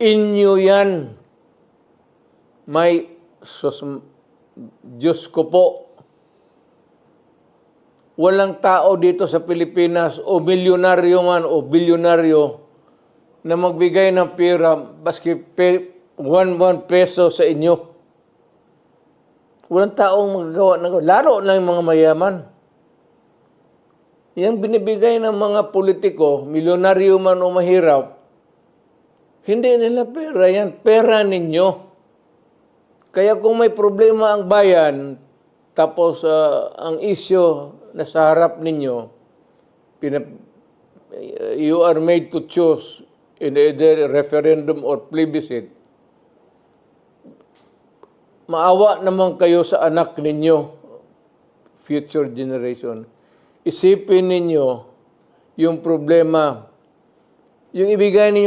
inyo yan. May, sus, Diyos ko po, walang tao dito sa Pilipinas o milyonaryo man o bilyonaryo na magbigay ng pera baski pe, one, one peso sa inyo. Walang taong magagawa ng lalo na yung mga mayaman. Yang binibigay ng mga politiko, milyonaryo man o mahirap, hindi nila pera yan. Pera ninyo. Kaya kung may problema ang bayan, tapos ah, ang isyo na sa harap ninyo, pinap- you are made to choose in either referendum or plebiscite, maawa naman kayo sa anak ninyo, future generation. Isipin ninyo yung problema, yung ibigay ninyo